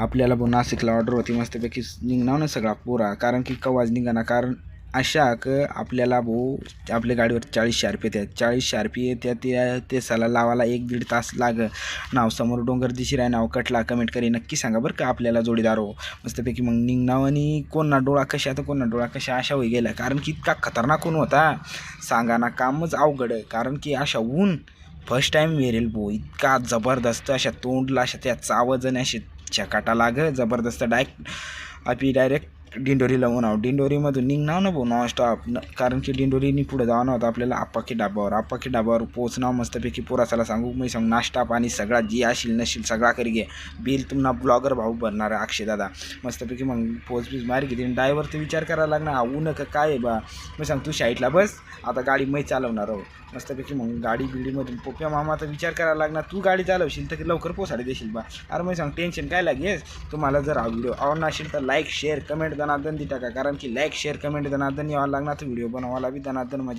आपल्याला भाऊ नाशिकला ऑर्डर होती मस्तपैकी निघणार ना सगळा पुरा. कारण की कवाज निघाना. कारण अशा क आपल्याला भाऊ आपल्या गाडीवर चाळीस शार्पी येतात चाळीस शार्पी येत्या त्या ते साला लावायला एक दीड तास लाग. नाव समोर डोंगर दिशी आहे नाव कटला कमेंट करी नक्की सांगा बरं का आपल्याला जोडीदार हो. मस्तपैकी मग निघणाव आणि कोणना डोळा कशा तर कोणना डोळा कशा अशा होई गेला कारण की इतका खतरनाक कोण होता. सांगा ना कामच अवघड कारण की अशा ऊन फर्स्ट टाईम वेरेल भाऊ. इतका जबरदस्त अशा तोंडला अशा त्या चावजन असे अशी चकाटा लाग जबरदस्त डायरेक्ट अभी डायरेक्ट. दिंडोरीला उन्हाव दिंडोरीमधून निघणार ना भाऊ नॉनस्टॉप न कारण की दिंडोरीनी पुढे जावं होतं आपल्याला आप्पाकी डाबावर आप्पाकी डाबावर पोचणं मस्तपैकी. पोरासाला सांगू. मी सांग नाश्ता पाणी सगळा जी असेल नशील सगळा करी घे. बिल तुम्हाला ब्लॉगर भाऊ भरणार आहे अक्षय दादा. मस्तपैकी मग पोच बीच मार घेते. ड्रायव्हर तर विचार करायला लागणार आऊ नका का काय आहे बा? मी सांग तू शाईटला बस. आता गाडी मी चालवणार आहो. मस्तपैकी मग गाडी बिडीमधून पोप्या मामाचा विचार करायला लागणार तू गाडी चालवशील तर लवकर पोसायला देशील बा. अरे मी सांग टेन्शन काय लागेल तुम्हाला जर हा व्हिडिओ आवडणार असेल तर लाईक शेअर कमेंट दनादन दी टाका कारण की लाईक शेअर कमेंट दनादन यावं लागणार तर व्हिडिओ बनवायला बी दनादन मजा